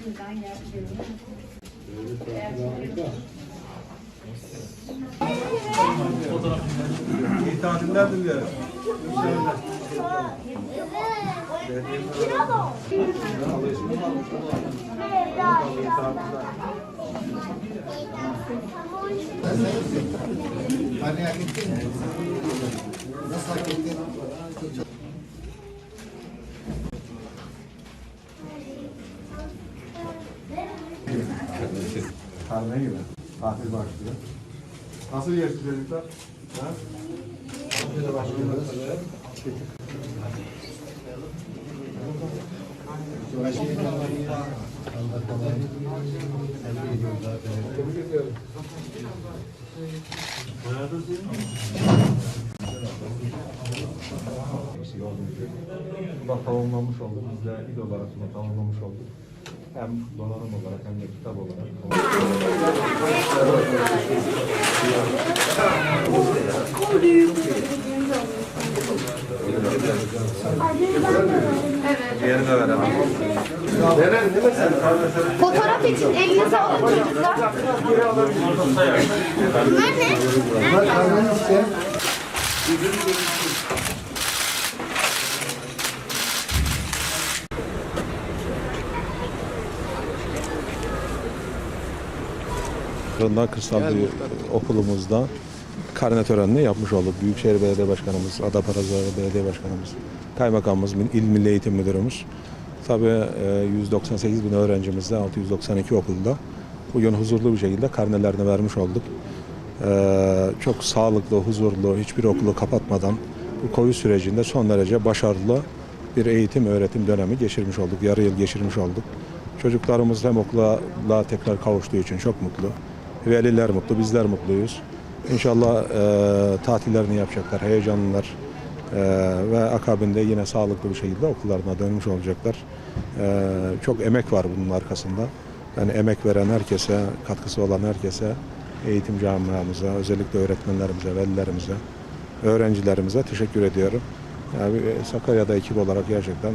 elimizden geldiğince. İyi tatiller diliyorum. Hani hak ettin mi? Nasıl hak ettin? Karne gibi. Tatil başlıyor. Nasıl geçti çocuklar? Ha? Tatile başlıyoruz. Tebrik ediyorum. Eksik olmayacak. Bu da tamamlanmış oldu. Biz de il olarak tamamlamış olduk. Hem donanım olarak hem de kitap olarak. Diğerini de verelim. Fotoğraf için elinize alın çocuklar. Bunlar ne? Bunlar Bundan Kırsal bir okulumuzda karne törenini yapmış olduk. Büyükşehir Belediye Başkanımız, Adapazarı Belediye Başkanımız, Kaymakamımız, İl Milli Eğitim Müdürümüz. Tabii e, 198 bin öğrencimizle 692 okulda bugün huzurlu bir şekilde karnelerini vermiş olduk. E, Çok sağlıklı, huzurlu, hiçbir okulu kapatmadan bu Covid sürecinde son derece başarılı bir eğitim öğretim dönemi geçirmiş olduk. Yarı yıl geçirmiş olduk. Çocuklarımız hem okula tekrar kavuştuğu için çok mutlu. Veliler mutlu, bizler mutluyuz. İnşallah e, tatillerini yapacaklar, heyecanlılar E, ve akabinde yine sağlıklı bir şekilde okullarına dönmüş olacaklar. E, çok emek var bunun arkasında. Yani emek veren herkese, katkısı olan herkese, eğitim camiamıza, özellikle öğretmenlerimize, velilerimize, öğrencilerimize teşekkür ediyorum. Yani Sakarya'da ekip olarak gerçekten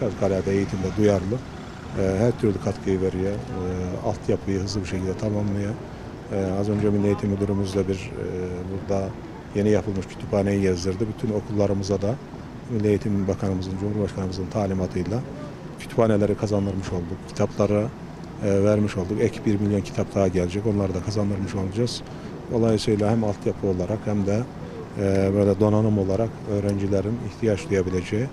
Sakarya'da eğitimde duyarlı. E, her türlü katkıyı veriyor. E, altyapıyı hızlı bir şekilde tamamlıyor. E, az önce Milli Eğitim Müdürümüzle bir e, burada yeni yapılmış kütüphaneyi gezdirdi. Bütün okullarımıza da Milli Eğitim Bakanımızın, Cumhurbaşkanımızın talimatıyla kütüphaneleri kazandırmış olduk. Kitapları e, vermiş olduk. Ek 1 milyon kitap daha gelecek. Onları da kazandırmış olacağız. Dolayısıyla hem altyapı olarak hem de e, böyle donanım olarak öğrencilerin ihtiyaç duyabileceği,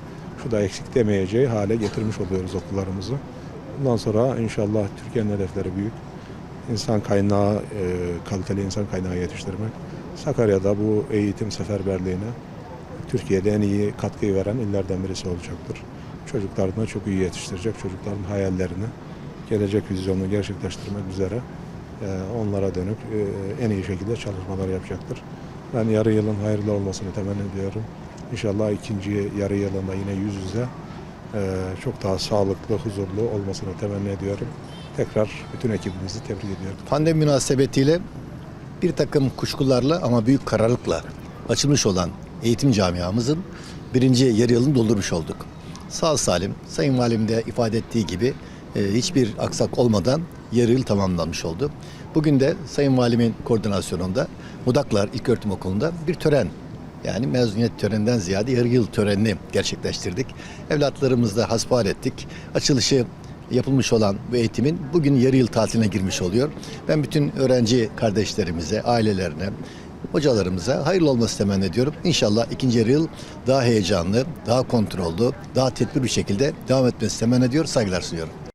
şu da eksik demeyeceği hale getirmiş oluyoruz okullarımızı. Bundan sonra inşallah Türkiye'nin hedefleri büyük. İnsan kaynağı, e, kaliteli insan kaynağı yetiştirmek. Sakarya'da bu eğitim seferberliğine Türkiye'de en iyi katkıyı veren illerden birisi olacaktır. Çocuklarını çok iyi yetiştirecek, çocukların hayallerini, gelecek vizyonunu gerçekleştirmek üzere e, onlara dönük e, en iyi şekilde çalışmalar yapacaktır. Ben yarı yılın hayırlı olmasını temenni ediyorum. İnşallah ikinci yarı yılında yine yüz yüze e, çok daha sağlıklı, huzurlu olmasını temenni ediyorum. Tekrar bütün ekibimizi tebrik ediyorum. Pandemi münasebetiyle bir takım kuşkularla ama büyük kararlılıkla açılmış olan eğitim camiamızın birinci yarı yılını doldurmuş olduk. Sağ salim, Sayın Valim de ifade ettiği gibi e, hiçbir aksak olmadan yarı yıl tamamlanmış oldu. Bugün de Sayın Valimin koordinasyonunda Mudaklar İlköğretim Okulu'nda bir tören yani mezuniyet töreninden ziyade yarı yıl törenini gerçekleştirdik. Evlatlarımızla hasbihal ettik. Açılışı yapılmış olan bu eğitimin bugün yarı yıl tatiline girmiş oluyor. Ben bütün öğrenci kardeşlerimize, ailelerine, hocalarımıza hayırlı olması temenni ediyorum. İnşallah ikinci yarı yıl daha heyecanlı, daha kontrollü, daha tedbir bir şekilde devam etmesi temenni ediyor. Saygılar sunuyorum.